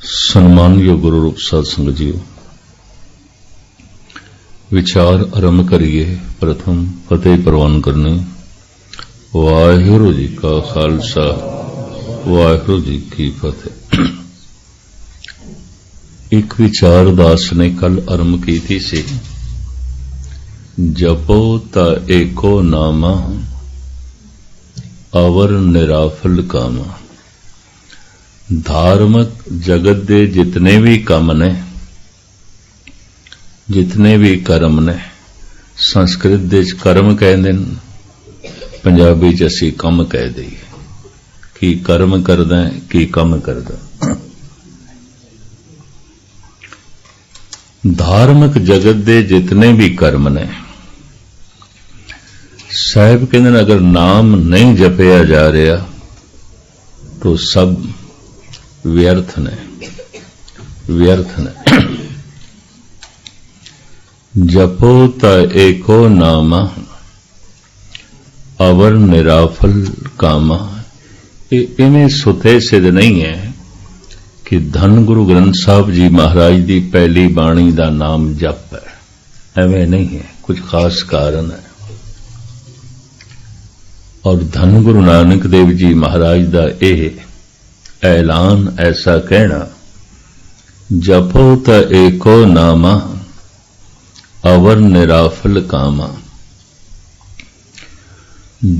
ਸਨਮਾਨਯੋਗ ਗੁਰੂ ਰੂਪ ਸਾਧ ਸੰਗਤ ਜੀਓ, ਵਿਚਾਰ ਆਰੰਭ ਕਰੀਏ, ਪ੍ਰਥਮ ਫਤਿਹ ਪ੍ਰਵਾਨ ਕਰਨੀ। ਵਾਹਿਗੁਰੂ ਜੀ ਕਾ ਖਾਲਸਾ, ਵਾਹਿਗੁਰੂ ਜੀ ਕੀ ਫਤਿਹ। ਇੱਕ ਵਿਚਾਰ ਦਾਸ ਨੇ ਕੱਲ ਆਰੰਭ ਕੀਤੀ ਸੀ, ਜਪੋ ਤਾ ਏਕੋ ਨਾਮਾ ਅਵਰ ਨਿਰਾਫਲ ਕਾਮਾ। ਧਾਰਮਿਕ ਜਗਤ ਦੇ ਜਿਤਨੇ ਵੀ ਕੰਮ ਨੇ, ਜਿਤਨੇ ਵੀ ਕਰਮ ਨੇ, ਸੰਸਕ੍ਰਿਤ ਦੇ ਵਿੱਚ ਕਰਮ ਕਹਿੰਦੇ ਨੇ, ਪੰਜਾਬੀ ਚ ਅਸੀਂ ਕੰਮ ਕਹਿ ਦਈਏ। ਕੀ ਕਰਮ ਕਰਦਾ ਕੀ ਕੰਮ ਕਰਦਾ ਧਾਰਮਿਕ ਜਗਤ ਦੇ ਜਿਤਨੇ ਵੀ ਕਰਮ ਨੇ, ਸਾਹਿਬ ਕਹਿੰਦੇ ਨੇ, ਅਗਰ ਨਾਮ ਨਹੀਂ ਜਪਿਆ ਜਾ ਰਿਹਾ, ਤੋ ਸਭ ਵਿਅਰਥ ਨੇ। ਵਿਅਰਥ ਨੇ। ਜਪੋ ਤਾ ਏਕੋ ਨਾਮ, ਅਵਰ ਨਿਰਾਫਲ ਕਾਮਾ। ਇਹ ਸੁਤੇ ਸਿੱਧ ਨਹੀਂ ਹੈ ਕਿ ਧੰਨ ਗੁਰੂ ਗ੍ਰੰਥ ਸਾਹਿਬ ਜੀ ਮਹਾਰਾਜ ਦੀ ਪਹਿਲੀ ਬਾਣੀ ਦਾ ਨਾਮ ਜਪ ਹੈ। ਐਵੇਂ ਨਹੀਂ ਹੈ, ਕੁਝ ਖਾਸ ਕਾਰਨ ਹੈ। ਔਰ ਧੰਨ ਗੁਰੂ ਨਾਨਕ ਦੇਵ ਜੀ ਮਹਾਰਾਜ ਦਾ ਇਹ ਐਲਾਨ ਐਸਾ ਕਹਿਣਾ ਜਪੋ ਤਾ ਏਕੋ ਨਾਮਾ ਅਵਰ ਨਿਰਾਫਲ ਕਾਮਾ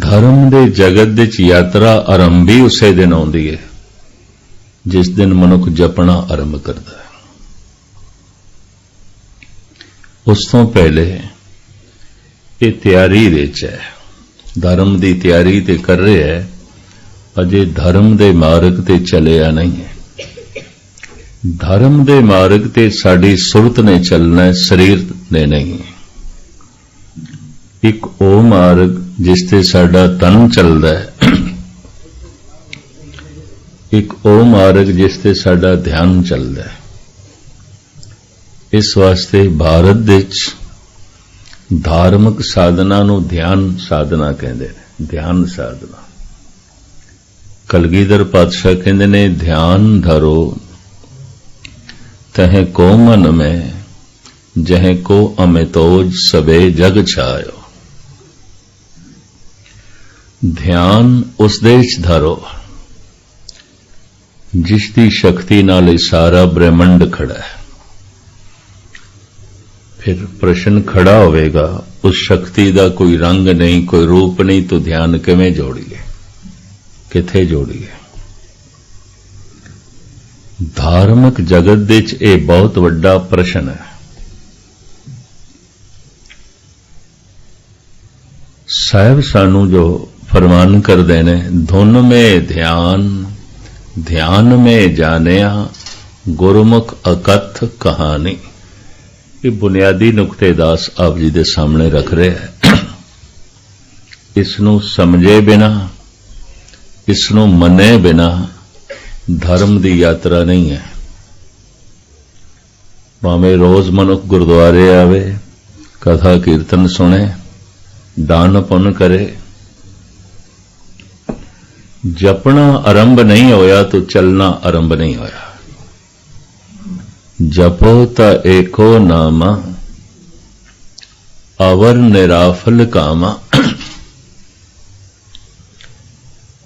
ਧਰਮ ਦੇ ਜਗਤ ਦੇ ਚ ਯਾਤਰਾ ਆਰੰਭੀ ਉਸੇ ਦਿਨ ਆਉਂਦੀ ਹੈ ਜਿਸ ਦਿਨ ਮਨੁੱਖ ਜਪਣਾ ਆਰੰਭ ਕਰਦਾ ਹੈ ਉਸ ਤੋਂ ਪਹਿਲੇ ਇਹ ਤਿਆਰੀ ਵਿੱਚ ਹੈ ਧਰਮ ਦੀ ਤਿਆਰੀ ਤੇ ਕਰ ਰਿਹਾ ਹੈ ਅਜੇ ਧਰਮ ਦੇ ਮਾਰਗ ਤੇ ਚੱਲਿਆ ਨਹੀਂ ਹੈ। ਧਰਮ ਦੇ ਮਾਰਗ ਤੇ ਸਾਡੀ ਸੁਰਤ ਨੇ ਚੱਲਣਾ, ਸਰੀਰ ਨੇ ਨਹੀਂ। ਇੱਕ ਉਹ ਮਾਰਗ ਜਿਸ ਤੇ ਸਾਡਾ ਤਨ ਚੱਲਦਾ ਹੈ। ਇੱਕ ਉਹ ਮਾਰਗ ਜਿਸ ਤੇ ਸਾਡਾ ਧਿਆਨ ਚੱਲਦਾ ਹੈ। ਇਸ ਵਾਸਤੇ ਭਾਰਤ ਵਿੱਚ ਧਾਰਮਿਕ ਸਾਧਨਾ ਨੂੰ ਧਿਆਨ ਸਾਧਨਾ ਕਹਿੰਦੇ ਨੇ, ਧਿਆਨ ਸਾਧਨਾ। ਕਲਗੀਧਰ ਪਾਤਸ਼ਾਹ ਕਹਿੰਦੇ ਨੇ, ਧਿਆਨ ਧਰੋ, ਤਹਿ ਕੋ ਮਨ ਮੈਂ, ਜਹ ਕੋ ਅਮਿਤੋਜ ਸਵੇ ਜਗ ਛਾਇਓ। ਧਿਆਨ ਉਸ ਦੇ ਵਿੱਚ ਧਰੋ, ਜਿਸ ਦੀ ਸ਼ਕਤੀ ਨਾਲ ਇਹ ਸਾਰਾ ਬ੍ਰਹਿਮੰਡ ਖੜਾ ਹੈ। ਫਿਰ ਪ੍ਰਸ਼ਨ ਖੜਾ ਹੋਵੇਗਾ, ਉਸ ਸ਼ਕਤੀ ਦਾ ਕੋਈ ਰੰਗ ਨਹੀਂ, ਕੋਈ ਰੂਪ ਨਹੀਂ, ਤਾਂ ਧਿਆਨ ਕਿਵੇਂ ਜੋੜੀਏ? ਕਿੱਥੇ ਜੋੜੀਏ ਧਾਰਮਿਕ ਜਗਤ ਦੇ ਵਿੱਚ ਇਹ ਬਹੁਤ ਵੱਡਾ ਪ੍ਰਸ਼ਨ ਹੈ। ਸਾਹਿਬ ਸਾਨੂੰ ਜੋ ਫਰਮਾਨ ਕਰਦੇ ਨੇ, ਧੁਨ ਮੇ ਧਿਆਨ ਧਿਆਨ ਮੇ ਜਾਣਿਆ, ਗੁਰਮੁਖ ਅਕਥ ਕਹਾਣੀ। ਇਹ ਬੁਨਿਆਦੀ ਨੁਕਤੇ ਦਾਸ ਆਪ ਜੀ ਦੇ ਸਾਹਮਣੇ ਰੱਖ ਰਿਹਾ ਹੈ। ਇਸ ਨੂੰ ਸਮਝੇ ਬਿਨਾ ਇਸ ਨੂੰ ਮੰਨੇ ਬਿਨਾ ਧਰਮ ਦੀ ਯਾਤਰਾ ਨਹੀਂ ਹੈ। ਭਾਵੇਂ ਰੋਜ਼ ਮਨੁੱਖ ਗੁਰਦੁਆਰੇ ਆਵੇ, ਕਥਾ ਕੀਰਤਨ ਸੁਣੇ, ਦਾਨ ਪੁੰਨ ਕਰੇ, ਜਪਣਾ ਆਰੰਭ ਨਹੀਂ ਹੋਇਆ ਤਾਂ ਚੱਲਣਾ ਆਰੰਭ ਨਹੀਂ ਹੋਇਆ। ਜਪੋ ਤਾਂ ਏਕੋ ਨਾਮ, ਅਵਰ ਨਿਰਾਫਲ ਕਾਮਾ।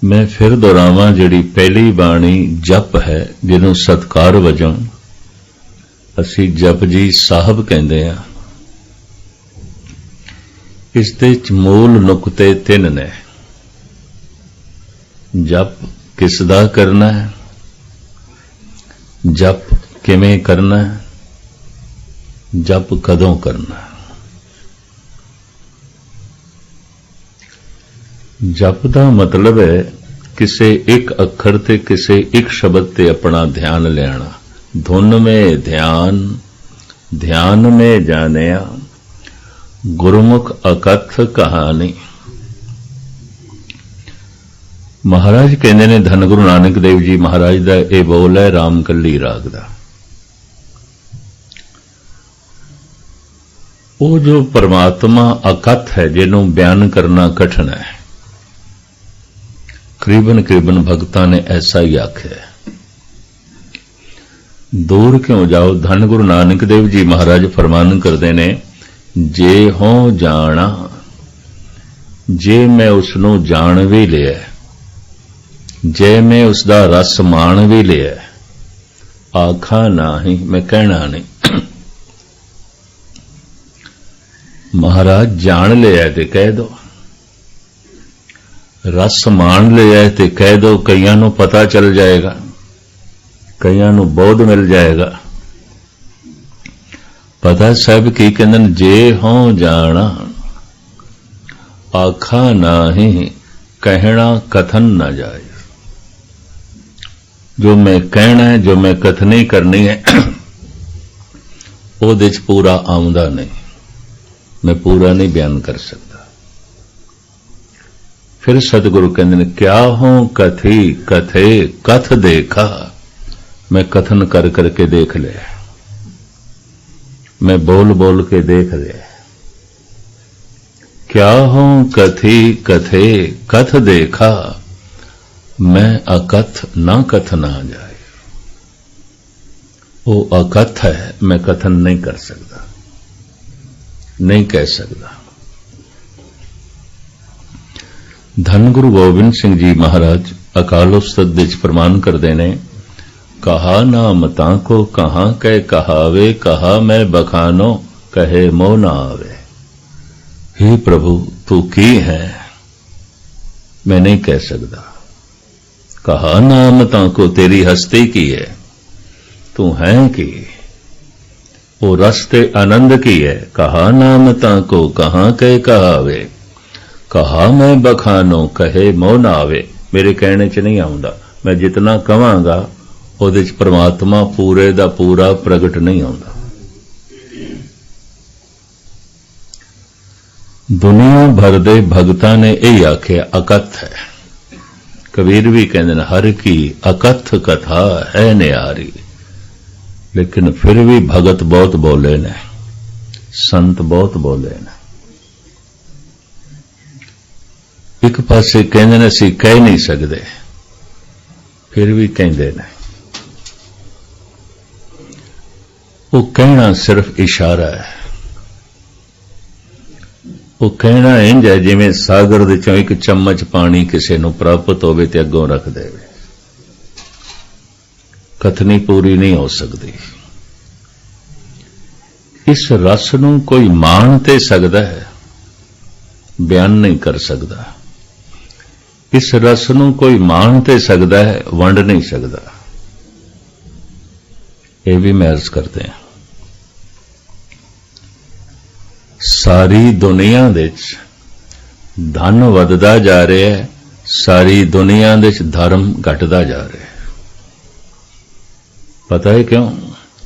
ਮੈਂ ਫਿਰ ਦੁਹਰਾਵਾਂ ਜਿਹੜੀ ਪਹਿਲੀ ਬਾਣੀ ਜਪ ਹੈ, ਜਿਹਨੂੰ ਸਤਕਾਰ ਵਜੋਂ ਅਸੀਂ ਜਪ ਜੀ ਸਾਹਿਬ ਕਹਿੰਦੇ ਆ ਇਸ ਦੇ ਚ ਮੂਲ ਨੁਕਤੇ ਤਿੰਨ ਨੇ। ਜਪ ਕਿਸ ਦਾ ਕਰਨਾ ਹੈ? ਜਪ ਕਿਵੇਂ ਕਰਨਾ ਹੈ? ਜਪ ਕਦੋਂ ਕਰਨਾ ਹੈ? ਜਪ ਦਾ ਮਤਲਬ ਹੈ ਕਿਸੇ ਇੱਕ ਅੱਖਰ ਤੇ ਕਿਸੇ ਇੱਕ ਸ਼ਬਦ ਤੇ ਆਪਣਾ ਧਿਆਨ ਲੈਣਾ। ਧੁਨ ਮੇ ਧਿਆਨ ਧਿਆਨ ਮੇ ਜਾਣਿਆ, ਗੁਰਮੁਖ ਅਕਥ ਕਹਾਣੀ। ਮਹਾਰਾਜ ਕਹਿੰਦੇ ਨੇ, ਧੰਨ ਗੁਰੂ ਨਾਨਕ ਦੇਵ ਜੀ, ਮਹਾਰਾਜ ਦਾ ਇਹ ਬੋਲ ਹੈ ਰਾਮਕਲੀ ਰਾਗ ਦਾ। ਉਹ ਜੋ ਪਰਮਾਤਮਾ ਅਕਥ ਹੈ, ਜਿਹਨੂੰ ਬਿਆਨ ਕਰਨਾ ਕਠਿਨ ਹੈ ਕਰੀਬਨ ਕਰੀਬਨ ਭਗਤਾਂ ਨੇ ਐਸਾ ਹੀ ਆਖਿਆ ਦੂਰ ਕਿਉਂ ਜਾਓ? ਧੰਨ ਗੁਰੂ ਨਾਨਕ ਦੇਵ ਜੀ ਮਹਾਰਾਜ ਫਰਮਾਨ ਕਰਦੇ ਨੇ, ਜੇ ਹੋ ਜਾਣਾ, ਜੇ ਮੈਂ ਉਸ ਨੂੰ ਜਾਣ ਵੀ ਲਿਆ, ਜੇ ਮੈਂ ਉਸ ਦਾ ਰਸ ਮਾਣ ਵੀ ਲਿਆ, ਆਖਾ ਨਹੀਂ, ਮੈਂ ਕਹਿਣਾ ਨਹੀਂ। ਮਹਾਰਾਜ ਜਾਣ ਲਿਆ ਤੇ ਕਹਿ ਦੋ। ਰਸ ਮਾਣ ਲਿਆ ਤੇ ਕਹਿ ਦੋ ਕਈਆਂ ਨੂੰ ਪਤਾ ਚੱਲ ਜਾਏਗਾ ਕਈਆਂ ਨੂੰ ਬੋਧ ਮਿਲ ਜਾਏਗਾ। ਪਤਾ ਸਭ ਕੀ ਕਹਿੰਦੇ ਨੇ, ਜੇ ਹੋ ਜਾਣਾ ਆਖਾ ਨਹੀਂ ਕਹਿਣਾ ਕਥਨ ਨਾ ਜਾਏ। ਜੋ ਮੈਂ ਕਹਿਣਾ ਹੈ ਜੋ ਮੈਂ ਕਥਨੀ ਕਰਨੀ ਹੈ ਉਹਦੇ ਚ ਪੂਰਾ ਆਉਂਦਾ ਨਹੀਂ। ਮੈਂ ਪੂਰਾ ਨਹੀਂ ਬਿਆਨ ਕਰ ਸਕਦਾ। ਫਿਰ ਸਤਿਗੁਰੂ ਕਹਿੰਦੇ ਨੇ ਕਿਆ ਹੋ ਕਥੀ ਕਥੇ ਕਥ ਦੇਖਾ ਮੈਂ ਕਥਨ ਕਰ ਕਰਕੇ ਦੇਖ ਲਿਆ ਮੈਂ ਬੋਲ ਬੋਲ ਕੇ ਦੇਖ ਲਿਆ ਕਿਆ ਹੋ ਕਥੀ ਕਥੇ ਕਥ ਦੇਖਾ ਮੈਂ ਅਕਥ ਨਾ ਕਥ ਨਾ ਜਾਏ ਉਹ ਅਕਥ ਹੈ ਮੈਂ ਕਥਨ ਨਹੀਂ ਕਰ ਸਕਦਾ ਨਹੀਂ ਕਹਿ ਸਕਦਾ ਧੰਨ ਗੁਰੂ ਗੋਬਿੰਦ ਸਿੰਘ ਜੀ ਮਹਾਰਾਜ ਅਕਾਲ ਉਸਤਤ ਵਿੱਚ ਪ੍ਰਮਾਨ ਕਰਦੇ ਨੇ ਕਹਾ ਨਾਮ ਤਾਂ ਕੋ ਕਹਾਂ ਕਹਿ ਕਹਾਵੇ ਕਹਾ ਮੈਂ ਬਖਾਨੋ ਕਹੇ ਮੋ ਨਾ ਆਵੇ हे ਪ੍ਰਭੂ ਤੂੰ ਕੀ ਹੈ ਮੈਂ ਨਹੀਂ ਕਹਿ ਸਕਦਾ ਕਹਾ ਨਾਮ ਤਾਂ ਕੋ ਤੇਰੀ ਹਸਤੀ ਕੀ ਹੈ ਤੂੰ ਹੈ ਕੀ ਉਹ ਰਸਤੇ ਆਨੰਦ ਕੀ ਹੈ ਕਹਾ ਨਾਮ ਤਾਂ ਕੋ ਕਹਾਂ ਕਹਾ ਮੈਂ ਬਖਾਨੋ, ਕਹੇ ਮੋਹ ਨਾ ਆਵੇ। ਮੇਰੇ ਕਹਿਣੇ ਚ ਨਹੀਂ ਆਉਂਦਾ। ਮੈਂ ਜਿਤਨਾ ਕਵਾਂਗਾ ਉਹਦੇ ਚ ਪ੍ਰਮਾਤਮਾ ਪੂਰੇ ਦਾ ਪੂਰਾ ਪ੍ਰਗਟ ਨਹੀਂ ਆਉਂਦਾ। ਦੁਨੀਆ ਭਰ ਦੇ ਭਗਤਾਂ ਨੇ ਇਹ ਆਖਿਆ, ਅਕਥ ਹੈ। ਕਬੀਰ ਵੀ ਕਹਿੰਦੇ ਨੇ, ਹਰ ਕੀ ਅਕਥ ਕਥਾ ਹੈ ਨਿਆਰੀ। ਲੇਕਿਨ ਫਿਰ ਵੀ ਭਗਤ ਬਹੁਤ ਬੋਲੇ ਨੇ, ਸੰਤ ਬਹੁਤ ਬੋਲੇ ਨੇ। ਇੱਕ ਪਾਸੇ ਕਹਿੰਦੇ ਨੇ, ਅਸੀਂ ਕਹਿ ਨਹੀਂ ਸਕਦੇ। ਫਿਰ ਵੀ ਕਹਿੰਦੇ ਨੇ। ਉਹ ਕਹਿਣਾ ਸਿਰਫ ਇਸ਼ਾਰਾ ਹੈ। ਉਹ ਕਹਿਣਾ ਇੰਜ ਹੈ, ਜਿਵੇਂ ਸਾਗਰ ਦੇ ਚੋਂ ਇੱਕ ਚਮਚ ਪਾਣੀ ਕਿਸੇ ਨੂੰ ਪ੍ਰਾਪਤ ਹੋਵੇ ਤੇ ਅੱਗੋਂ ਰੱਖ ਦੇਵੇ। ਕਥਨੀ ਪੂਰੀ ਨਹੀਂ ਹੋ ਸਕਦੀ। ਇਸ ਰਸ ਨੂੰ ਕੋਈ ਮਾਣ ਤੇ ਸਕਦਾ ਹੈ, ਬਿਆਨ ਨਹੀਂ ਕਰ ਸਕਦਾ। ਇਸ ਰਸ ਨੂੰ ਕੋਈ ਮਾਣ ਤੇ ਸਕਦਾ ਹੈ, ਵੰਡ ਨਹੀਂ ਸਕਦਾ। ਇਹ ਵੀ ਮੈਂ ਅਰਜ਼ ਕਰਦੇ ਹਾਂ। ਸਾਰੀ ਦੁਨੀਆ ਦੇ ਵਿੱਚ ਧਨ ਵਧਦਾ ਜਾ ਰਿਹਾ ਹੈ, ਸਾਰੀ ਦੁਨੀਆ ਦੇ ਵਿੱਚ ਧਰਮ ਘਟਦਾ ਜਾ ਰਿਹਾ ਹੈ। ਪਤਾ ਹੈ ਕਿਉਂ?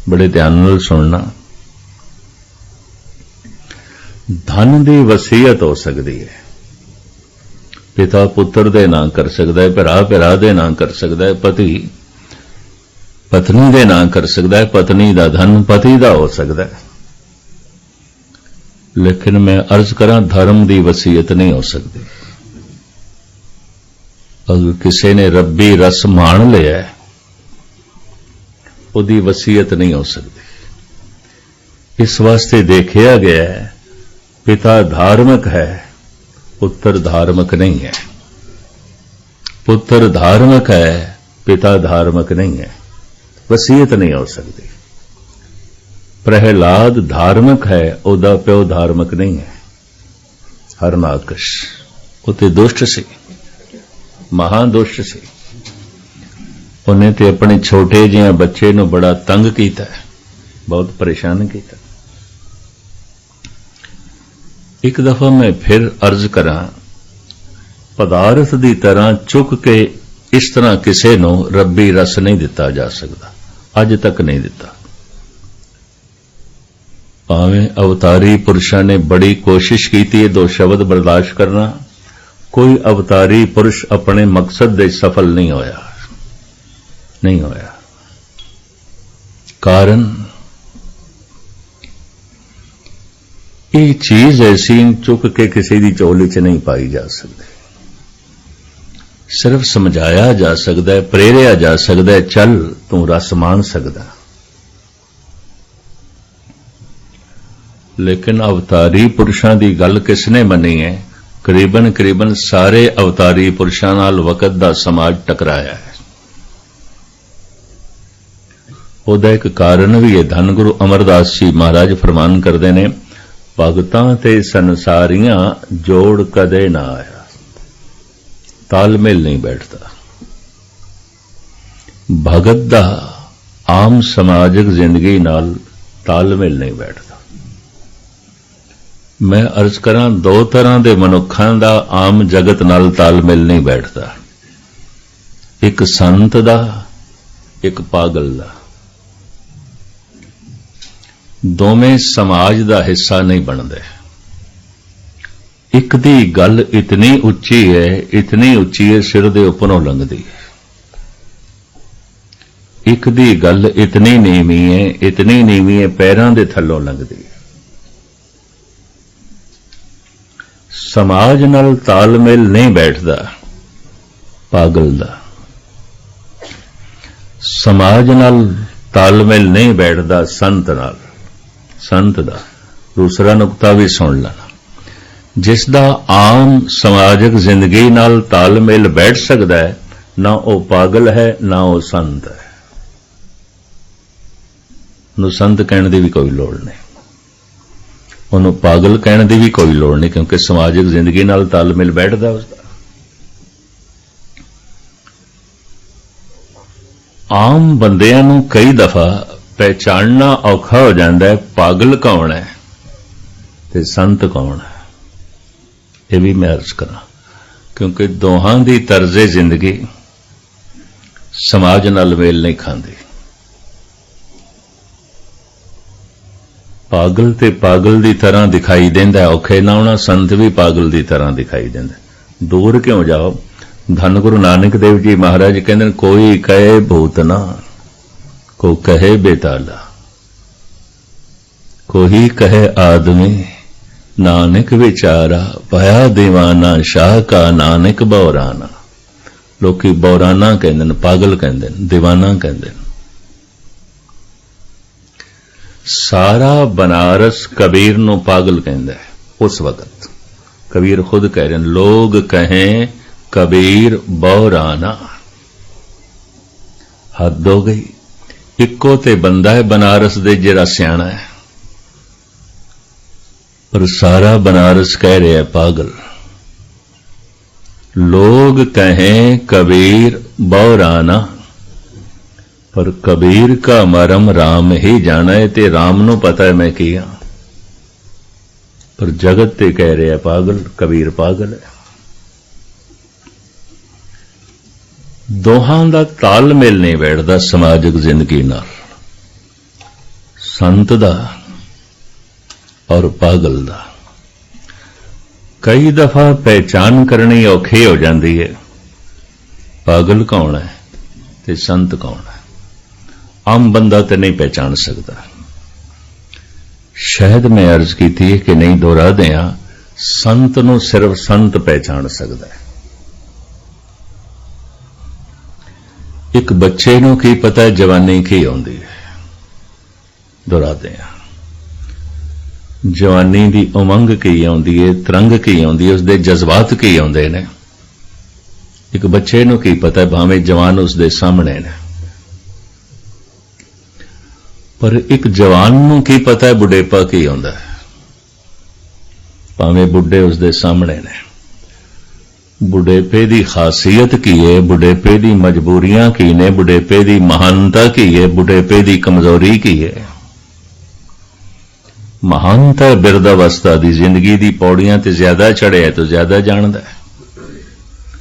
ਬੜੇ ਧਿਆਨ ਨਾਲ ਸੁਣਨਾ। ਧਨ ਦੀ ਵਸੀਅਤ ਹੋ ਸਕਦੀ ਹੈ। ਪਿਤਾ ਪੁੱਤਰ ਦੇ ਨਾਂ ਕਰ ਸਕਦਾ ਹੈ, ਭਰਾ ਭਰਾ ਦੇ ਨਾਂ ਕਰ ਸਕਦਾ ਹੈ, ਪਤੀ ਪਤਨੀ ਦੇ ਨਾਂ ਕਰ ਸਕਦਾ ਹੈ, ਪਤਨੀ ਦਾ ਧਨ ਪਤੀ ਦਾ ਹੋ ਸਕਦਾ ਹੈ। ਲੇਕਿਨ ਮੈਂ ਅਰਜ਼ ਕਰਾਂ, ਧਰਮ ਦੀ ਵਸੀਅਤ ਨਹੀਂ ਹੋ ਸਕਦੀ। ਅਗਰ ਕਿਸੇ ਨੇ ਰੱਬੀ ਰਸ ਮਾਣ ਲਿਆ ਉਹਦੀ ਵਸੀਅਤ ਨਹੀਂ ਹੋ ਸਕਦੀ। ਇਸ ਵਾਸਤੇ ਦੇਖਿਆ ਗਿਆ ਹੈ, ਪਿਤਾ ਧਾਰਮਿਕ ਹੈ ਪੁੱਤਰ ਧਾਰਮਿਕ ਨਹੀਂ ਹੈ। ਪੁੱਤਰ ਧਾਰਮਿਕ ਹੈ, ਪਿਤਾ ਧਾਰਮਿਕ ਨਹੀਂ ਹੈ। ਵਸੀਅਤ ਨਹੀਂ ਹੋ ਸਕਦੀ। ਪ੍ਰਹਿਲਾਦ ਧਾਰਮਿਕ ਹੈ, ਉਹਦਾ ਪਿਓ ਧਾਰਮਿਕ ਨਹੀਂ ਹੈ। ਹਰਨਾਕਸ਼ ਉਹ ਤੇ ਦੁਸ਼ਟ ਸੀ। ਮਹਾਂ ਦੁਸ਼ਟ ਸੀ। ਉਹਨੇ ਤੇ ਆਪਣੇ ਛੋਟੇ ਜਿਹੇ ਬੱਚੇ ਨੂੰ ਬੜਾ ਤੰਗ ਕੀਤਾ। ਬਹੁਤ ਪਰੇਸ਼ਾਨ ਕੀਤਾ। ਇੱਕ ਦਫਾ ਮੈਂ ਫਿਰ ਅਰਜ਼ ਕਰਾਂ, ਪਦਾਰਥ ਦੀ ਤਰ੍ਹਾਂ ਚੁੱਕ ਕੇ ਇਸ ਤਰ੍ਹਾਂ ਕਿਸੇ ਨੂੰ ਰੱਬੀ ਰਸ ਨਹੀਂ ਦਿੱਤਾ ਜਾ ਸਕਦਾ, ਅੱਜ ਤੱਕ ਨਹੀਂ ਦਿੱਤਾ। ਭਾਵੇਂ ਅਵਤਾਰੀ ਪੁਰਸ਼ਾਂ ਨੇ ਬੜੀ ਕੋਸ਼ਿਸ਼ ਕੀਤੀ ਹੈ ਦੋ ਸ਼ਬਦ ਬਰਦਾਸ਼ਤ ਕਰਨਾ, ਕੋਈ ਅਵਤਾਰੀ ਪੁਰਸ਼ ਆਪਣੇ ਮਕਸਦ ਦੇ ਸਫਲ ਨਹੀਂ ਹੋਇਆ ਨਹੀਂ ਹੋਇਆ। ਕਾਰਨ ਇਹ ਚੀਜ਼ ਐਸੀ ਚੁੱਕ ਕੇ ਕਿਸੇ ਦੀ ਚੋਲੀ 'ਚ ਨਹੀਂ ਪਾਈ ਜਾ ਸਕਦੀ। ਸਿਰਫ ਸਮਝਾਇਆ ਜਾ ਸਕਦਾ ਹੈ, ਪ੍ਰੇਰਿਆ ਜਾ ਸਕਦਾ ਹੈ, ਚੱਲ ਤੂੰ ਰਸ ਮਾਣ ਸਕਦਾ ਲੇਕਿਨ ਅਵਤਾਰੀ ਪੁਰਸ਼ਾਂ ਦੀ ਗੱਲ ਕਿਸਨੇ ਮੰਨੀ ਹੈ? ਕਰੀਬਨ ਕਰੀਬਨ ਸਾਰੇ ਅਵਤਾਰੀ ਪੁਰਸ਼ਾਂ ਨਾਲ ਵਕਤ ਦਾ ਸਮਾਜ ਟਕਰਾਇਆ ਹੈ। ਉਹਦਾ ਇੱਕ ਕਾਰਨ ਵੀ ਹੈ ਧੰਨ ਗੁਰੂ ਅਮਰਦਾਸ ਜੀ ਮਹਾਰਾਜ ਫਰਮਾਨ ਕਰਦੇ ਨੇ ਭਗਤਾਂ ਤੇ ਸੰਸਾਰੀਆਂ ਜੋੜ ਕਦੇ ਨਾ ਆਇਆ। ਤਾਲਮੇਲ ਨਹੀਂ ਬੈਠਦਾ। ਭਗਤ ਦਾ ਆਮ ਸਮਾਜਿਕ ਜ਼ਿੰਦਗੀ ਨਾਲ ਤਾਲਮੇਲ ਨਹੀਂ ਬੈਠਦਾ। ਮੈਂ ਅਰਜ਼ ਕਰਾਂ ਦੋ ਤਰ੍ਹਾਂ ਦੇ ਮਨੁੱਖਾਂ ਦਾ ਆਮ ਜਗਤ ਨਾਲ ਤਾਲਮੇਲ ਨਹੀਂ ਬੈਠਦਾ। ਇੱਕ ਸੰਤ ਦਾ, ਇੱਕ ਪਾਗਲ ਦਾ। ਦੋਵੇਂ ਸਮਾਜ ਦਾ ਹਿੱਸਾ ਨਹੀਂ ਬਣਦੇ। ਇੱਕ ਦੀ ਗੱਲ ਇਤਨੀ ਉੱਚੀ ਹੈ, ਇਤਨੀ ਉੱਚੀ ਹੈ, ਸਿਰ ਦੇ ਉੱਪਰੋਂ ਲੰਘਦੀ ਹੈ। ਇੱਕ ਦੀ ਗੱਲ ਇਤਨੀ ਨੀਵੀਂ ਹੈ, ਇਤਨੀ ਨੀਵੀਂ ਹੈ, ਪੈਰਾਂ ਦੇ ਥੱਲੋਂ ਲੰਘਦੀ ਹੈ। ਸਮਾਜ ਨਾਲ ਤਾਲਮੇਲ ਨਹੀਂ ਬੈਠਦਾ ਪਾਗਲ ਦਾ ਸਮਾਜ ਨਾਲ ਤਾਲਮੇਲ ਨਹੀਂ ਬੈਠਦਾ, ਸੰਤ ਨਾਲ। ਸੰਤ ਦਾ, ਦੂਸਰਾ ਨੁਕਤਾ ਵੀ ਸੁਣ ਲੈਣਾ। ਜਿਸ ਦਾ ਆਮ ਸਮਾਜਿਕ ਜ਼ਿੰਦਗੀ ਨਾਲ ਤਾਲਮੇਲ ਬੈਠ ਸਕਦਾ ਹੈ, ਨਾ ਉਹ ਪਾਗਲ ਹੈ, ਨਾ ਉਹ ਸੰਤ ਹੈ। ਨੂੰ ਸੰਤ ਕਹਿਣ ਦੀ ਵੀ ਕੋਈ ਲੋੜ ਨਹੀਂ। ਉਹਨੂੰ ਪਾਗਲ ਕਹਿਣ ਦੀ ਵੀ ਕੋਈ ਲੋੜ ਨਹੀਂ, ਕਿਉਂਕਿ ਸਮਾਜਿਕ ਜ਼ਿੰਦਗੀ ਨਾਲ ਤਾਲਮੇਲ ਬੈਠਦਾ ਉਸਦਾ। ਆਮ ਬੰਦਿਆਂ ਨੂੰ ਕਈ ਦਫਾ ਪਹਿਚਾਨਣਾ ਔਖਾ ਹੋ ਜਾਂਦਾ ਹੈ ਪਾਗਲ ਕੌਣ ਹੈ ਤੇ ਸੰਤ ਕੌਣ ਹੈ? ਇਹ ਵੀ ਮੈਂ ਅਰਜ਼ ਕਰਾਂ ਕਿਉਂਕਿ ਦੋਹਾਂ ਦੀ ਤਰਜ਼ੇ ਜ਼ਿੰਦਗੀ ਸਮਾਜ ਨਾਲ ਮੇਲ ਨਹੀਂ ਖਾਂਦੀ। ਪਾਗਲ ਤੇ ਪਾਗਲ ਦੀ ਤਰ੍ਹਾਂ ਦਿਖਾਈ ਦਿੰਦਾ ਔਖੇ ਨਾ ਹੋਣਾ ਸੰਤ ਵੀ ਪਾਗਲ ਦੀ ਤਰ੍ਹਾਂ ਦਿਖਾਈ ਦਿੰਦਾ ਦੂਰ ਕਿਉਂ ਜਾਓ? ਧੰਨ ਗੁਰੂ ਨਾਨਕ ਦੇਵ ਜੀ ਮਹਾਰਾਜ ਕਹਿੰਦੇ ਨੇ, ਕੋਈ ਕਹੇ ਭੂਤ ਨਾ। को कहे बेताला कोही कहे आदमी ਨਾਨਕ ਵਿਚਾਰਾ, ਭਇਆ دیਵਾਨਾ ਸ਼ਾਹ ਕਾ ਨਾਨਕ ਬੌਰਾਨਾ। ਲੋਕੀ ਬੌਰਾਨਾ ਕਹਿੰਦੇ ਨੇ, ਪਾਗਲ ਕਹਿੰਦੇ ਨੇ دیਵਾਨਾ ਕਹਿੰਦੇ ਨੇ। ਸਾਰਾ ਬਨਾਰਸ ਕਬੀਰ ਨੂੰ ਪਾਗਲ ਕਹਿੰਦਾ ਹੈ, ਉਸ ਵਕਤ। ਕਬੀਰ ਖੁਦ ਕਹਿ ਰਹੇ ਨੇ ਲੋਗ ਕਹੇ ਕਬੀਰ ਬੌਰਾਨਾ। ਹੱਦ ਹੋ ਗਈ। ਇੱਕੋ ਤੇ ਬੰਦਾ ਹੈ ਬਨਾਰਸ ਦੇ ਜਿਹੜਾ ਸਿਆਣਾ ਹੈ। ਪਰ ਸਾਰਾ ਬਨਾਰਸ ਕਹਿ ਰਿਹਾ ਪਾਗਲ। ਲੋਗ ਕਹੇ ਕਬੀਰ ਬੌਰਾਨਾ ਪਰ ਕਬੀਰ ਕਾ ਮਰਮ RAM ਹੀ ਜਾਣਾ ਹੈ ਤੇ RAM ਨੂੰ ਪਤਾ ਹੈ ਮੈਂ ਕੀ ਹਾਂ। ਪਰ ਜਗਤ ਤੇ ਕਹਿ ਰਿਹਾ ਪਾਗਲ, ਕਬੀਰ ਪਾਗਲ ਹੈ। ਦੋਹਾਂ ਦਾ ਤਾਲਮੇਲ ਨਹੀਂ ਬੈਠਦਾ ਸਮਾਜਿਕ ਜ਼ਿੰਦਗੀ ਨਾਲ। ਸੰਤ ਦਾ ਔਰ ਪਾਗਲ ਦਾ। ਕਈ ਦਫਾ ਪਹਿਚਾਨ ਕਰਨੀ ਔਖੀ ਹੋ ਜਾਂਦੀ ਹੈ। ਪਾਗਲ ਕੌਣ ਹੈ ਤੇ ਸੰਤ ਕੌਣ ਹੈ? ਆਮ ਬੰਦਾ ਤੇ ਨਹੀਂ ਪਹਿਚਾਨ ਸਕਦਾ। ਸ਼ਾਇਦ ਮੈਂ ਅਰਜ਼ ਕੀਤੀ ਹੈ ਕਿ ਨਹੀਂ ਦੁਹਰਾ ਦਿਆਂ, ਸੰਤ ਨੂੰ ਸਿਰਫ ਸੰਤ ਪਹਿਚਾਨ ਸਕਦਾ ਹੈ। ਇੱਕ ਬੱਚੇ ਨੂੰ ਕੀ ਪਤਾ ਜਵਾਨੀ ਕੀ ਆਉਂਦੀ ਹੈ? ਦੁਹਰਾਦੇ ਦਿਆਂ। ਜਵਾਨੀ ਦੀ ਉਮੰਗ ਕੀ ਆਉਂਦੀ ਹੈ, ਤਰੰਗ ਕੀ ਆਉਂਦੀ ਹੈ, ਉਸਦੇ ਜਜ਼ਬਾਤ ਕੀ ਆਉਂਦੇ ਨੇ? ਇੱਕ ਬੱਚੇ ਨੂੰ ਕੀ ਪਤਾ ਭਾਵੇਂ ਜਵਾਨ ਉਸਦੇ ਸਾਹਮਣੇ ਨੇ? ਪਰ ਇੱਕ ਜਵਾਨ ਨੂੰ ਕੀ ਪਤਾ ਬੁਢੇਪਾ ਕੀ ਆਉਂਦਾ ਭਾਵੇਂ ਬੁੱਢੇ ਉਸਦੇ ਸਾਹਮਣੇ ਨੇ? ਬੁਢੇਪੇ ਦੀ ਖਾਸੀਅਤ ਕੀ ਹੈ ਬੁਢੇਪੇ ਦੀ ਮਜਬੂਰੀਆਂ ਕੀ ਨੇ? ਬੁਢੇਪੇ ਦੀ ਮਹਾਨਤਾ ਕੀ ਹੈ ਬੁਢੇਪੇ ਦੀ ਕਮਜ਼ੋਰੀ ਕੀ ਹੈ ਮਹਾਨਤਾ ਬਿਰਧ ਅਵਸਥਾ ਦੀ। ਜ਼ਿੰਦਗੀ ਦੀ ਪੌੜੀਆਂ ਤੇ ਜ਼ਿਆਦਾ ਚੜਿਆ ਤਾਂ ਜ਼ਿਆਦਾ ਜਾਣਦਾ ਹੈ।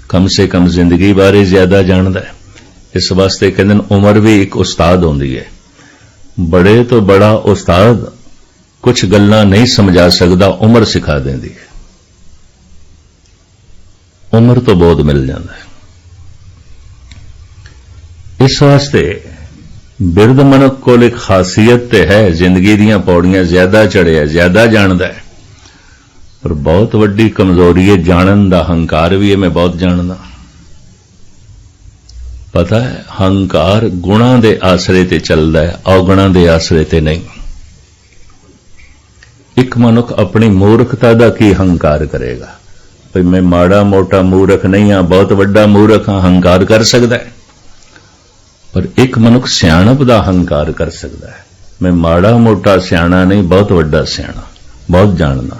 ਕਮ ਸੇ ਕਮ ਜ਼ਿੰਦਗੀ ਬਾਰੇ ਜ਼ਿਆਦਾ ਜਾਣਦਾ ਹੈ। ਇਸ ਵਾਸਤੇ ਕਹਿੰਦੇ ਨੇ ਉਮਰ ਵੀ ਇੱਕ ਉਸਤਾਦ ਹੁੰਦੀ ਹੈ ਬੜੇ ਤੋਂ ਬੜਾ ਉਸਤਾਦ ਕੁਝ ਗੱਲਾਂ ਨਹੀਂ ਸਮਝਾ ਸਕਦਾ, ਉਮਰ ਸਿਖਾ ਦਿੰਦੀ ਹੈ ਉਮਰ ਤੋਂ ਬਹੁਤ ਮਿਲ ਜਾਂਦਾ ਹੈ। ਇਸ ਵਾਸਤੇ ਬਿਰਧ ਮਨੁੱਖ ਕੋਲ ਇੱਕ ਖਾਸੀਅਤ ਤੇ ਹੈ, ਜ਼ਿੰਦਗੀ ਦੀਆਂ ਪੌੜੀਆਂ ਜ਼ਿਆਦਾ ਚੜਿਆ ਜ਼ਿਆਦਾ ਜਾਣਦਾ ਹੈ। ਪਰ ਬਹੁਤ ਵੱਡੀ ਕਮਜ਼ੋਰੀ ਹੈ, ਜਾਣਨ ਦਾ ਹੰਕਾਰ ਵੀ ਹੈ, ਮੈਂ ਬਹੁਤ ਜਾਣਦਾ। ਪਤਾ ਹੈ, ਹੰਕਾਰ ਗੁਣਾਂ ਦੇ ਆਸਰੇ ਤੇ ਚੱਲਦਾ ਹੈ, ਔਗਣਾਂ ਦੇ ਆਸਰੇ ਤੇ ਨਹੀਂ। ਇੱਕ ਮਨੁੱਖ ਆਪਣੀ ਮੂਰਖਤਾ ਦਾ ਕੀ ਹੰਕਾਰ ਕਰੇਗਾ? ਭਈ ਮੈਂ ਮਾੜਾ ਮੋਟਾ ਮੂਰਖ ਨਹੀਂ ਆ ਬਹੁਤ ਵੱਡਾ ਮੂਰਖ ਹਾਂ, ਹੰਕਾਰ ਕਰ ਸਕਦਾ ਹੈ। ਪਰ ਇੱਕ ਮਨੁੱਖ ਸਿਆਣਪ ਦਾ ਹੰਕਾਰ ਕਰ ਸਕਦਾ ਹੈ। ਮੈਂ ਮਾੜਾ ਮੋਟਾ ਸਿਆਣਾ ਨਹੀਂ, ਬਹੁਤ ਵੱਡਾ ਸਿਆਣਾ, ਬਹੁਤ ਜਾਣਦਾ।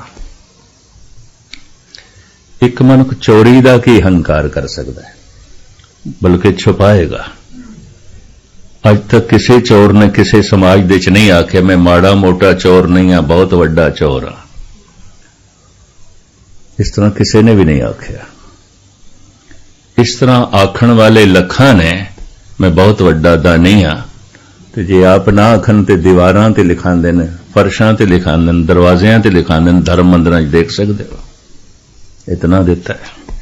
ਇੱਕ ਮਨੁੱਖ ਚੋਰੀ ਦਾ ਕੀ ਹੰਕਾਰ ਕਰ ਸਕਦਾ ਹੈ? ਬਲਕਿ ਛੁਪਾਏਗਾ। ਅੱਜ ਤੱਕ ਕਿਸੇ ਚੋਰ ਨੇ ਕਿਸੇ ਸਮਾਜ ਦੇ ਚ ਨਹੀਂ ਆਖਿਆ, ਮੈਂ ਮਾੜਾ ਮੋਟਾ ਚੋਰ ਨਹੀਂ ਆ ਬਹੁਤ ਵੱਡਾ ਚੋਰ ਆ ਇਸ ਤਰ੍ਹਾਂ ਕਿਸੇ ਨੇ ਵੀ ਨਹੀਂ ਆਖਿਆ। ਇਸ ਤਰ੍ਹਾਂ ਆਖਣ ਵਾਲੇ ਲੱਖਾਂ ਨੇ, ਮੈਂ ਬਹੁਤ ਵੱਡਾ ਦਾਨੀ ਆ ਤੇ ਜੇ ਆਪ ਨਾ ਆਖਣ ਤੇ ਦੀਵਾਰਾਂ ਤੇ ਲਿਖਾਂਦੇ ਨੇ, ਫਰਸ਼ਾਂ ਤੇ ਲਿਖਾਂਦੇ ਨੇ, ਦਰਵਾਜ਼ਿਆਂ ਤੇ ਲਿਖਾਂਦੇ ਨੇ, ਧਰਮ ਮੰਦਰਾਂ 'ਚ ਦੇਖ ਸਕਦੇ ਹੋ। ਇਤਨਾ ਦਿੱਤਾ ਹੈ।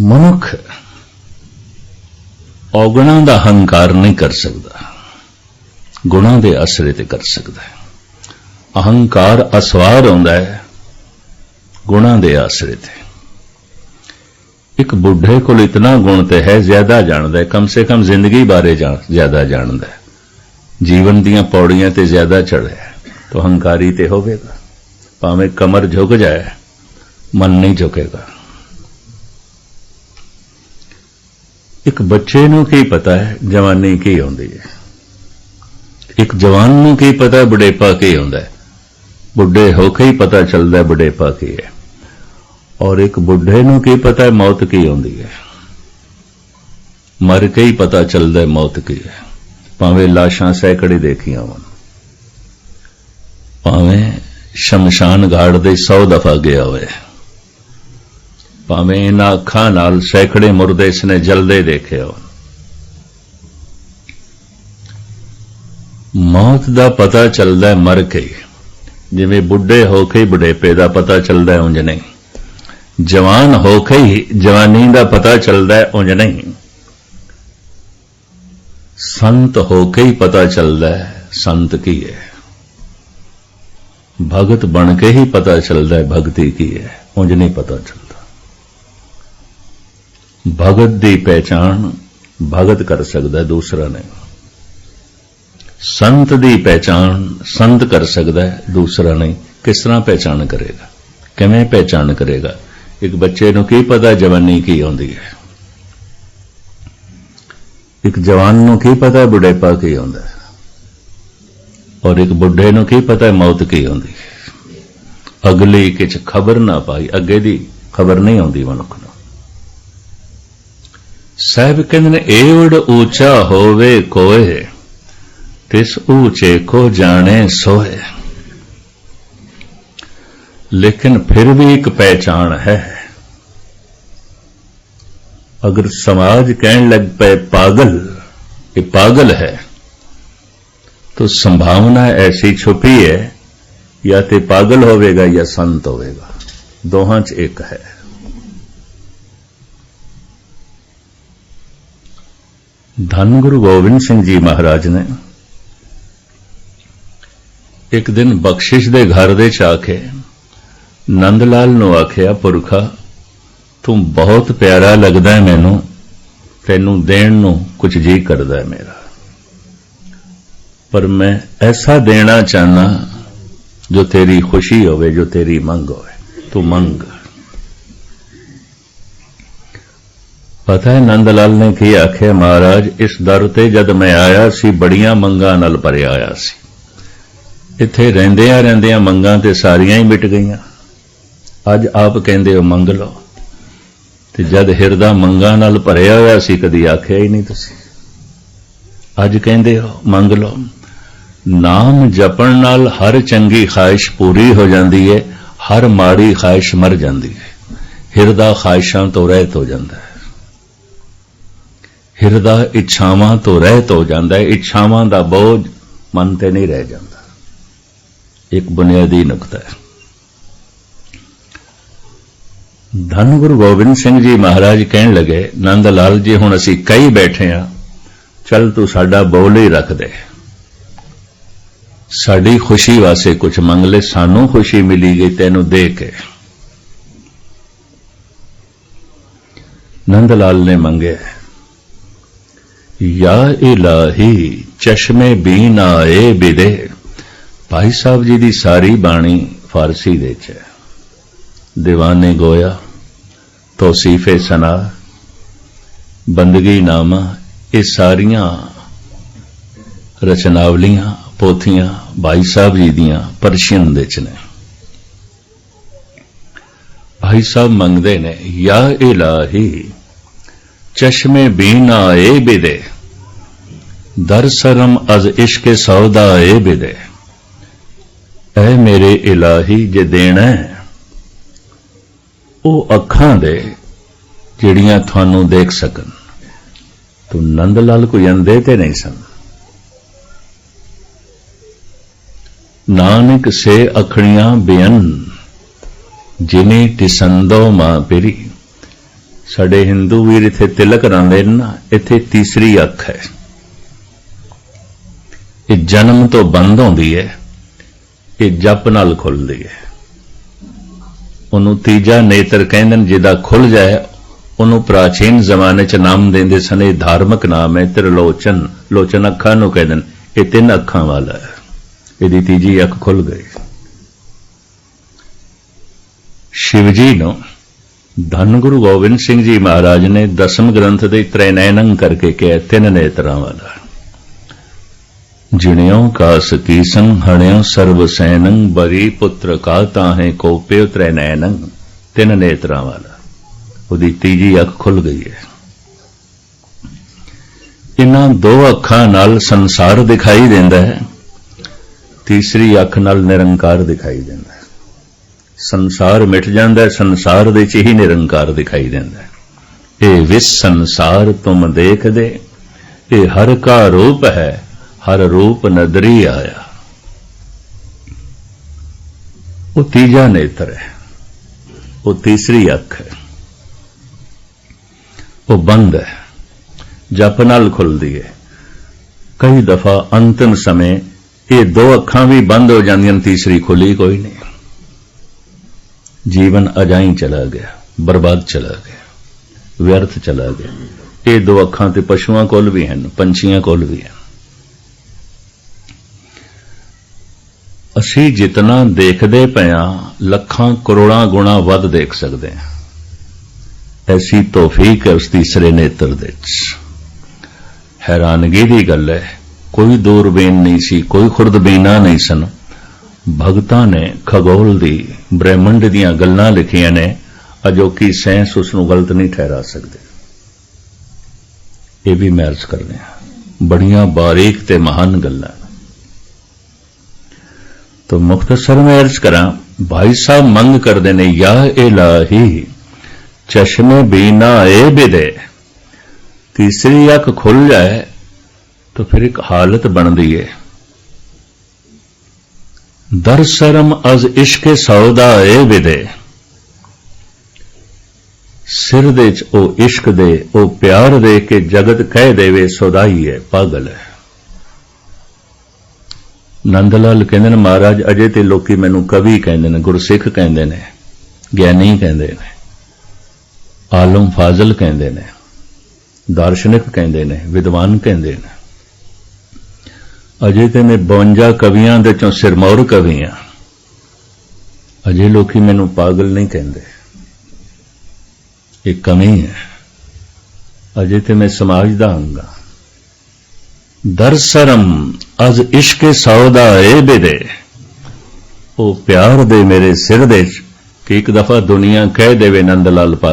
ਮਨੁੱਖ ਔਗਣਾਂ ਦਾ ਹੰਕਾਰ ਨਹੀਂ ਕਰ ਸਕਦਾ। ਗੁਣਾਂ ਦੇ ਆਸਰੇ ਤੇ ਕਰ ਸਕਦਾ ਹੈ। ਅਹੰਕਾਰ ਅਸਵਾਰ ਆਉਂਦਾ ਹੈ, ਗੁਣਾਂ ਦੇ ਆਸਰੇ ਤੇ। ਇੱਕ ਬੁੱਢੇ ਕੋਲ ਇਤਨਾ ਗੁਣ ਤੇ ਹੈ, ਜ਼ਿਆਦਾ ਜਾਣਦਾ ਹੈ, ਕਮ ਸੇ ਕਮ ਜ਼ਿੰਦਗੀ ਬਾਰੇ ਜ਼ਿਆਦਾ ਜਾਣਦਾ ਹੈ। ਜੀਵਨ ਦੀਆਂ ਪੌੜੀਆਂ ਤੇ ਜ਼ਿਆਦਾ ਚੜਿਆ ਤਾਂ ਹੰਕਾਰੀ ਤੇ ਹੋਵੇਗਾ। ਭਾਵੇਂ ਕਮਰ ਝੁਕ ਜਾਏ, ਮਨ ਨਹੀਂ ਝੁਕੇਗਾ। ਇੱਕ ਬੱਚੇ ਨੂੰ ਕੀ ਪਤਾ ਹੈ, ਜਵਾਨੀ ਕੀ ਹੁੰਦੀ ਹੈ? ਇੱਕ ਜਵਾਨ ਨੂੰ ਕੀ ਪਤਾ, ਬੁਢੇਪਾ ਕੀ ਹੁੰਦਾ ਹੈ? ਬੁੱਢੇ ਹੋ ਕੇ ਹੀ ਪਤਾ ਚੱਲਦਾ ਹੈ ਬੁਢੇਪਾ ਕੀ ਹੈ। ਔਰ ਇੱਕ ਬੁੱਢੇ ਨੂੰ ਕੀ ਪਤਾ ਹੈ ਮੌਤ ਕੀ ਆਉਂਦੀ ਹੈ। ਮਰ ਕੇ ਹੀ ਪਤਾ ਚੱਲਦਾ ਮੌਤ ਕੀ ਹੈ। ਭਾਵੇਂ ਲਾਸ਼ਾਂ ਸੈਕੜੇ ਦੇਖੀਆਂ ਹੋਣ, ਭਾਵੇਂ ਸ਼ਮਸ਼ਾਨ ਘਾਟ ਦੇ 100 ਦਫਾ ਗਿਆ ਹੋਵੇ, ਭਾਵੇਂ ਇਹਨਾਂ ਅੱਖਾਂ ਨਾਲ ਸੈਕੜੇ ਮੁਰਦੇ ਇਸਨੇ ਜਲਦੇ ਦੇਖੇ ਹੋਣ। ਮੌਤ ਦਾ ਪਤਾ ਚੱਲਦਾ ਮਰ ਕੇ ਜਿਵੇਂ ਬੁੱਢੇ ਹੋ ਕੇ ਬੁਢੇਪੇ ਦਾ ਪਤਾ ਚੱਲਦਾ ਹੈ, ਉਂਝ ਨਹੀਂ। ਜਵਾਨ ਹੋ ਕੇ ਹੀ ਜਵਾਨੀ ਦਾ ਪਤਾ ਚੱਲਦਾ ਹੈ, ਉਂਝ ਨਹੀਂ। ਸੰਤ ਹੋ ਕੇ ਹੀ ਪਤਾ ਚੱਲਦਾ ਹੈ, ਸੰਤ ਕੀ ਹੈ। ਭਗਤ ਬਣ ਕੇ ਹੀ ਪਤਾ ਚੱਲਦਾ ਹੈ, ਭਗਤੀ ਕੀ ਹੈ, ਉਂਝ ਨਹੀਂ ਪਤਾ ਚੱਲਦਾ। ਭਗਤ ਦੀ ਪਹਿਚਾਣ ਭਗਤ ਕਰ ਸਕਦਾ ਦੂਸਰਾ ਨਹੀਂ। ਸੰਤ ਦੀ ਪਹਿਚਾਣ ਸੰਤ ਕਰ ਸਕਦਾ ਹੈ, ਦੂਸਰਾ ਨਹੀਂ। ਕਿਸ ਤਰ੍ਹਾਂ ਪਹਿਚਾਣ ਕਰੇਗਾ? ਕਿਵੇਂ ਪਹਿਚਾਣ ਕਰੇਗਾ? ਇੱਕ ਬੱਚੇ ਨੂੰ ਕੀ ਪਤਾ ਜਵਾਨੀ ਕੀ ਆਉਂਦੀ ਹੈ? ਇੱਕ ਜਵਾਨ ਨੂੰ ਕੀ ਪਤਾ ਬੁਢੇਪਾ ਕੀ ਆਉਂਦਾ ਹੈ? ਔਰ ਇੱਕ ਬੁੱਢੇ ਨੂੰ ਕੀ ਪਤਾ ਮੌਤ ਕੀ ਆਉਂਦੀ ਹੈ? ਅਗਲੀ ਕਿਛ ਖਬਰ ਨਾ ਪਾਈ, ਅੱਗੇ ਦੀ ਖਬਰ ਨਹੀਂ ਆਉਂਦੀ ਮਨੁੱਖ ਨੂੰ। ਸਾਹਿਬ ਕਹਿੰਦੇ ਨੇ, ਏਵੜ ਉੱਚਾ ਹੋਵੇ ਕੋਏ। तिस ऊचे को जाने सोए लेकिन फिर भी एक पहचान है। अगर समाज कहने लग पे पागल, ये पागल है तो संभावना ऐसी छुपी है, या तो पागल होवेगा या संत होवेगा। दोहां च एक है। धन गुरु गोविंद सिंह जी महाराज ने ਇੱਕ ਦਿਨ ਬਖਸ਼ਿਸ਼ ਦੇ ਘਰ ਦੇ ਚ ਆ ਕੇ ਨੰਦ ਲਾਲ ਨੂੰ ਆਖਿਆ, ਪੁਰਖਾ, ਤੂੰ ਬਹੁਤ ਪਿਆਰਾ ਲੱਗਦਾ ਹੈ ਮੈਨੂੰ, ਤੈਨੂੰ ਦੇਣ ਨੂੰ ਕੁਝ ਜੀ ਕਰਦਾ ਹੈ ਮੇਰਾ। ਪਰ ਮੈਂ ਐਸਾ ਦੇਣਾ ਚਾਹਨਾ ਜੋ ਤੇਰੀ ਖੁਸ਼ੀ ਹੋਵੇ, ਜੋ ਤੇਰੀ ਮੰਗ ਹੋਵੇ। ਤੂੰ ਮੰਗ। ਪਤਾ ਹੈ ਨੰਦ ਲਾਲ ਨੇ ਕੀ ਆਖਿਆ, ਮਹਾਰਾਜ, ਇਸ ਦਰ ਤੇ ਜਦ ਮੈਂ ਆਇਆ ਸੀ, ਬੜੀਆਂ ਮੰਗਾਂ ਨਾਲ ਭਰਿਆ ਆਇਆ ਸੀ। ਇੱਥੇ ਰਹਿੰਦਿਆਂ ਰਹਿੰਦਿਆਂ ਮੰਗਾਂ ਤੇ ਸਾਰੀਆਂ ਹੀ ਮਿਟ ਗਈਆਂ। ਅੱਜ ਆਪ ਕਹਿੰਦੇ ਹੋ, ਮੰਗ ਲਓ। ਤੇ ਜਦ ਹਿਰਦਾ ਮੰਗਾਂ ਨਾਲ ਭਰਿਆ ਹੋਇਆ ਸੀ, ਕਦੀ ਆਖਿਆ ਹੀ ਨਹੀਂ ਤੁਸੀਂ। ਅੱਜ ਕਹਿੰਦੇ ਹੋ, ਮੰਗ ਲਓ। ਨਾਮ ਜਪਣ ਨਾਲ ਹਰ ਚੰਗੀ ਖਾਹਿਸ਼ ਪੂਰੀ ਹੋ ਜਾਂਦੀ ਹੈ ਹਰ ਮਾੜੀ ਖਾਹਿਸ਼ ਮਰ ਜਾਂਦੀ ਹੈ ਹਿਰਦਾ ਖਾਹਿਸ਼ਾਂ ਤੋਂ ਰਹਿਤ ਹੋ ਜਾਂਦਾ ਹੈ। ਹਿਰਦਾ ਇੱਛਾਵਾਂ ਤੋਂ ਰਹਿਤ ਹੋ ਜਾਂਦਾ ਹੈ। ਇੱਛਾਵਾਂ ਦਾ ਬੋਝ ਮਨ ਤੇ ਨਹੀਂ ਰਹਿ ਜਾਂਦਾ। ਇੱਕ ਬੁਨਿਆਦੀ ਨੁਕਤਾ ਹੈ। ਧੰਨ ਗੁਰੂ ਗੋਬਿੰਦ ਸਿੰਘ ਜੀ ਮਹਾਰਾਜ ਕਹਿਣ ਲੱਗੇ, ਨੰਦ ਲਾਲ ਜੀ, ਹੁਣ ਅਸੀਂ ਕਈ ਬੈਠੇ ਆ। ਚੱਲ ਤੂੰ ਸਾਡਾ ਬੋਲ ਹੀ ਰੱਖ ਦੇ। ਸਾਡੀ ਖੁਸ਼ੀ ਵਾਸਤੇ ਕੁਝ ਮੰਗ ਲੈ, ਸਾਨੂੰ ਖੁਸ਼ੀ ਮਿਲੀ ਗਈ ਤੈਨੂੰ ਦੇ ਕੇ। ਨੰਦ ਲਾਲ ਨੇ ਮੰਗਿਆ, ਯਾ ਇਲਾਹੀ, ਚਸ਼ਮੇ ਬੀਨ ਆਏ ਬਿਦੇ। ਭਾਈ ਸਾਹਿਬ ਜੀ ਦੀ ਸਾਰੀ ਬਾਣੀ ਫਾਰਸੀ ਦੇ ਚ ਹੈ। ਦੀਵਾਨੇ ਗੋਇਆ, ਤੌਸੀਫੇ ਸਨਾ, ਬੰਦਗੀ ਨਾਮਾ, ਇਹ ਸਾਰੀਆਂ ਰਚਨਾਵਲੀਆਂ, ਪੋਥੀਆਂ ਭਾਈ ਸਾਹਿਬ ਜੀ ਦੀਆਂ ਪਰਸ਼ੀਅਨ ਦੇ ਚ ਨੇ। ਭਾਈ ਸਾਹਿਬ ਮੰਗਦੇ ਨੇ, ਯਾ ਇਲਾਹੀ, ਚਸ਼ਮੇ ਬੀਨ ਆਏ ਬਿਦੇ, ਦਰ ਸਰਮ ਅਜ਼ ਇਸ਼ਕ ਸੌਦਾ ਏ ਬਿਦੇ। ਐ ਮੇਰੇ ਇਲਾਹੀ ਜੇ ਦੇਣਾ ਹੈ, ਉਹ ਅੱਖਾਂ ਦੇ ਜਿਹੜੀਆਂ ਤੁਹਾਨੂੰ ਦੇਖ ਸਕਣ। ਤੂੰ ਨੰਦ ਲਾਲ ਕੋਈ ਅੰਦੇ ਤੇ ਨਹੀਂ ਸਨ। ਨਾਨਕ ਸੇ ਅਖਣੀਆਂ ਬੇਅਨ ਜਿਨੇ ਟਿਸੰਦੋ ਮਾਂ ਪੇਰੀ। ਸਾਡੇ ਹਿੰਦੂ ਵੀਰ ਇੱਥੇ ਤਿਲਕ ਰਾਂਦੇ ਨੇ ਨਾ ਇੱਥੇ ਤੀਸਰੀ ਅੱਖ ਹੈ ਇਹ ਜਨਮ ਤੋਂ ਬੰਦ ਹੁੰਦੀ ਹੈ ਇਹ ਜਪ ਨਾਲ ਖੁੱਲਦੀ ਹੈ ਉਹਨੂੰ ਤੀਜਾ ਨੇਤਰ ਕਹਿੰਦੇ ਨੇ, ਜਿਹਦਾ ਖੁੱਲ ਜਾਏ, ਉਹਨੂੰ ਪ੍ਰਾਚੀਨ ਜ਼ਮਾਨੇ 'ਚ ਨਾਮ ਦਿੰਦੇ ਸਨ, ਇਹ ਧਾਰਮਿਕ ਨਾਮ ਹੈ, ਤ੍ਰਿਲੋਚਨ, ਲੋਚਨ ਅੱਖਾਂ ਨੂੰ ਕਹਿੰਦੇ ਨੇ, ਇਹ ਤਿੰਨ ਅੱਖਾਂ ਵਾਲਾ ਹੈ। ਇਹਦੀ ਤੀਜੀ ਅੱਖ ਖੁੱਲ ਗਈ। ਸ਼ਿਵ ਜੀ ਨੂੰ ਧੰਨ ਗੁਰੂ ਗੋਬਿੰਦ ਸਿੰਘ ਜੀ ਮਹਾਰਾਜ ਨੇ ਦਸਮ ਗ੍ਰੰਥ ਦੇ ਤ੍ਰੈਨੈਨੰ ਕਰਕੇ ਕਿਹਾ, ਤਿੰਨ ਨੇਤਰਾਂ ਵਾਲਾ ਜਿਣਿਓ ਕਾਸ ਕੀਸੰ ਹਣਿਓ ਸਰਬ ਸੈਨੰ ਬਰੀ ਪੁੱਤਰ ਕਾ ਤਾਹੇ ਕੋਪਿਓ ਤ੍ਰੈਨੈਨੰ ਤਿੰਨ ਨੇਤਰਾਂ ਵਾਲਾ। ਉਹਦੀ ਤੀਜੀ ਅੱਖ ਖੁੱਲ ਗਈ ਹੈ। ਇਹਨਾਂ ਦੋ ਅੱਖਾਂ ਨਾਲ ਸੰਸਾਰ ਦਿਖਾਈ ਦਿੰਦਾ ਹੈ। ਤੀਸਰੀ ਅੱਖ ਨਾਲ ਨਿਰੰਕਾਰ ਦਿਖਾਈ ਦਿੰਦਾ ਹੈ। ਸੰਸਾਰ ਮਿਟ ਜਾਂਦਾ ਹੈ, ਸੰਸਾਰ ਦੇ ਚ ਹੀ ਨਿਰੰਕਾਰ ਦਿਖਾਈ ਦਿੰਦਾ ਹੈ। ਇਹ ਵਿਸ ਸੰਸਾਰ ਤੁਮ ਦੇਖਦੇ, ਇਹ ਹਰ ਕਾ ਰੂਪ ਹੈ ਹਰ ਰੂਪ ਨਦਰੀ ਆਇਆ। ਉਹ ਤੀਜਾ ਨੇਤਰ ਹੈ। ਉਹ ਤੀਸਰੀ ਅੱਖ ਹੈ। ਉਹ ਬੰਦ ਹੈ। ਜਪ ਨਾਲ ਖੁੱਲਦੀ ਹੈ। ਕਈ ਦਫਾ ਅੰਤਿਮ ਸਮੇਂ ਇਹ ਦੋ ਅੱਖਾਂ ਵੀ ਬੰਦ ਹੋ ਜਾਂਦੀਆਂ ਨੇ, ਤੀਸਰੀ ਖੁੱਲੀ ਕੋਈ ਨਹੀਂ। ਜੀਵਨ ਅਜਾਈ ਚਲਾ ਗਿਆ, ਬਰਬਾਦ ਚਲਾ ਗਿਆ, ਵਿਅਰਥ ਚਲਾ ਗਿਆ। ਇਹ ਦੋ ਅੱਖਾਂ ਤੇ ਪਸ਼ੂਆਂ ਕੋਲ ਵੀ ਹਨ, ਪੰਛੀਆਂ ਕੋਲ ਵੀ ਹਨ। ਅਸੀਂ ਜਿਤਨਾ ਦੇਖਦੇ ਪਿਆ ਲੱਖਾਂ ਕਰੋੜਾਂ ਗੁਣਾ ਵੱਧ ਦੇਖ ਸਕਦੇ ਹਾਂ। ਐਸੀ ਤੋਫੀਕ ਹੈ ਉਸ ਤੀਸਰੇ ਨੇਤਰ ਦੇ ਵਿੱਚ। ਹੈਰਾਨਗੀ ਦੀ ਗੱਲ ਹੈ, ਕੋਈ ਦੂਰਬੀਨ ਨਹੀਂ ਸੀ, ਕੋਈ ਖੁਰਦਬੀਨਾ ਨਹੀਂ ਸਨ। ਭਗਤਾਂ ਨੇ ਖਗੋਲ ਦੀ, ਬ੍ਰਹਿਮੰਡ ਦੀਆਂ ਗੱਲਾਂ ਲਿਖੀਆਂ ਨੇ, ਅਜੋਕੀ ਸਾਇੰਸ ਉਸ ਨੂੰ ਗਲਤ ਨਹੀਂ ਠਹਿਰਾ ਸਕਦੇ। ਇਹ ਵੀ ਮੈਂ ਅਰਜ਼ ਕਰਦੇ ਹਾਂ। ਬੜੀਆਂ ਬਾਰੀਕ ਤੇ ਮਹਾਨ ਗੱਲਾਂ। तो मुख्तसर में अर्ज करा भाई साहब मंग करते ने या इलाही चश्मे बीना ए बिदे तीसरी अख खुल जाए तो फिर एक हालत बनती है दर शरम अज इश्क सौदा ए बिदे सिर दे च ओ इश्क दे ओ प्यार दे के जगत कह देवे सौदाई है पागल है ਨੰਦ ਲਾਲ ਕਹਿੰਦੇ ਨੇ, ਮਹਾਰਾਜ, ਅਜੇ ਤੇ ਲੋਕੀ ਮੈਨੂੰ ਕਵੀ ਕਹਿੰਦੇ ਨੇ, ਗੁਰਸਿੱਖ ਕਹਿੰਦੇ ਨੇ, ਗਿਆਨੀ ਕਹਿੰਦੇ ਨੇ, ਆਲਮ ਫਾਜ਼ਲ ਕਹਿੰਦੇ ਨੇ, ਦਾਰਸ਼ਨਿਕ ਕਹਿੰਦੇ ਨੇ, ਵਿਦਵਾਨ ਕਹਿੰਦੇ ਨੇ। ਅਜੇ ਤੇ ਮੈਂ 52 ਕਵੀਆਂ ਦੇ ਚੋਂ ਸਿਰਮੌਰ ਕਵੀ ਆ। ਅਜੇ ਲੋਕੀ ਮੈਨੂੰ ਪਾਗਲ ਨਹੀਂ ਕਹਿੰਦੇ। ਇਹ ਕਮੀ ਹੈ। ਅਜੇ ਤੇ ਮੈਂ ਸਮਾਜ ਦਾ ਅੰਗ ਹਾਂ ਦਰਸਰਮ, ਅਜ ਇਸ਼ਕੇ ਸੌਦਾ ਏ ਬਿਦੇ। ਉਹ ਪਿਆਰ ਦੇ ਮੇਰੇ ਸਿਰ ਦੇ 'ਚ ਕਿ ਇੱਕ ਦਫਾ ਦੁਨੀਆ ਕਹਿ ਦੇਵੇ ਨੰਦ ਲਾਲ ਪਾ